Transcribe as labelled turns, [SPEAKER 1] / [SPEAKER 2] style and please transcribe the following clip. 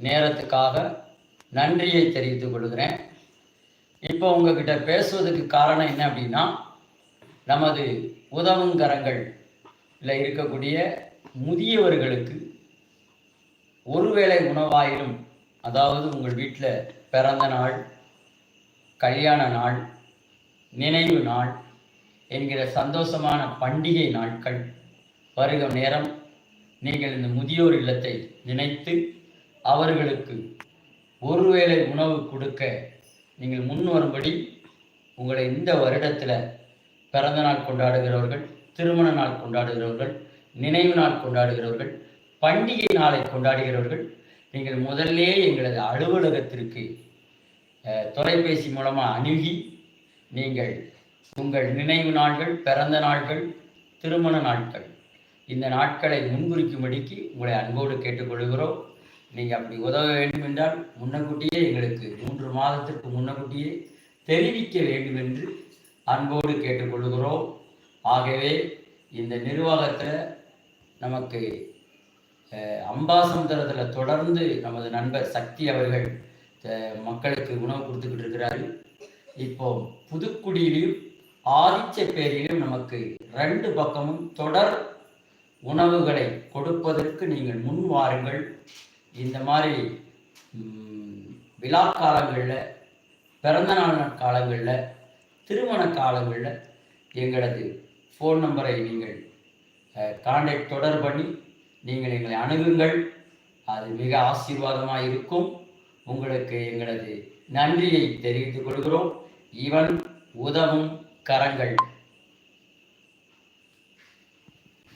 [SPEAKER 1] நேரத்துக்காக நன்றியை தெரிவித்துக் கொள்கிறேன். இப்போ உங்ககிட்ட பேசுவதற்கு காரணம் என்ன அப்படின்னா நமது உதவுங்கரங்கள் இருக்கக்கூடிய முதியவர்களுக்கு ஒருவேளை உணவாயிலும் அதாவது உங்கள் வீட்டில் பிறந்த நாள் கல்யாண நாள் நினைவு நாள் என்கிற சந்தோஷமான பண்டிகை நாட்கள் வருகிற நேரம் நீங்கள் இந்த முதியோர் இல்லத்தை நினைத்து அவர்களுக்கு ஒருவேளை உணவு கொடுக்க நீங்கள் முன் வரும்படி உங்களை இந்த வருடத்தில் பிறந்த நாள் கொண்டாடுகிறவர்கள் திருமண நாள் கொண்டாடுகிறவர்கள் நினைவு நாள் கொண்டாடுகிறவர்கள் பண்டிகை நாளை கொண்டாடுகிறவர்கள் நீங்கள் முதல்லே எங்களது அலுவலகத்திற்கு தொலைபேசி மூலமாக அணுகி நீங்கள் உங்கள் நினைவு நாள்கள் பிறந்த நாள்கள் திருமண நாட்கள் இந்த நாட்களை முன்குறிக்கும்படிக்கு உங்களை அன்போடு கேட்டுக்கொள்கிறோம். நீங்கள் அப்படி உதவ வேண்டும் என்றால் முன்னக்கூட்டியே எங்களுக்கு மூன்று மாதத்திற்கு முன்னக்கூட்டியே தெரிவிக்க வேண்டும் என்று அன்போடு கேட்டுக்கொள்கிறோம். ஆகவே இந்த நிர்வாகத்தில் நமக்கு அஹ், அம்பாசமுத்திரத்தில் தொடர்ந்து நமது நண்பர் சக்தி அவர்கள் மக்களுக்கு உணவு கொடுத்துக்கிட்டு இருக்கிறாரு. இப்போ புதுக்குடியிலும் ஆதிச்சப்பேரியிலும் நமக்கு ரெண்டு பக்கமும் தொடர் உணவுகளை கொடுப்பதற்கு நீங்கள் முன் வாருங்கள். இந்த மாதிரி விழா காலங்களில் பிறந்தநாள் காலங்களில் திருமண காலங்களில் எங்களது ஃபோன் நம்பரை நீங்கள் காண்டாக்ட் தொடர் பண்ணி நீங்கள் எங்களை அணுகுங்கள். அது மிக ஆசீர்வாதமாக இருக்கும். உங்களுக்கு எங்களது நன்றியை தெரிவித்துக் கொள்கிறோம். இவன் உதவும் கரங்கள்.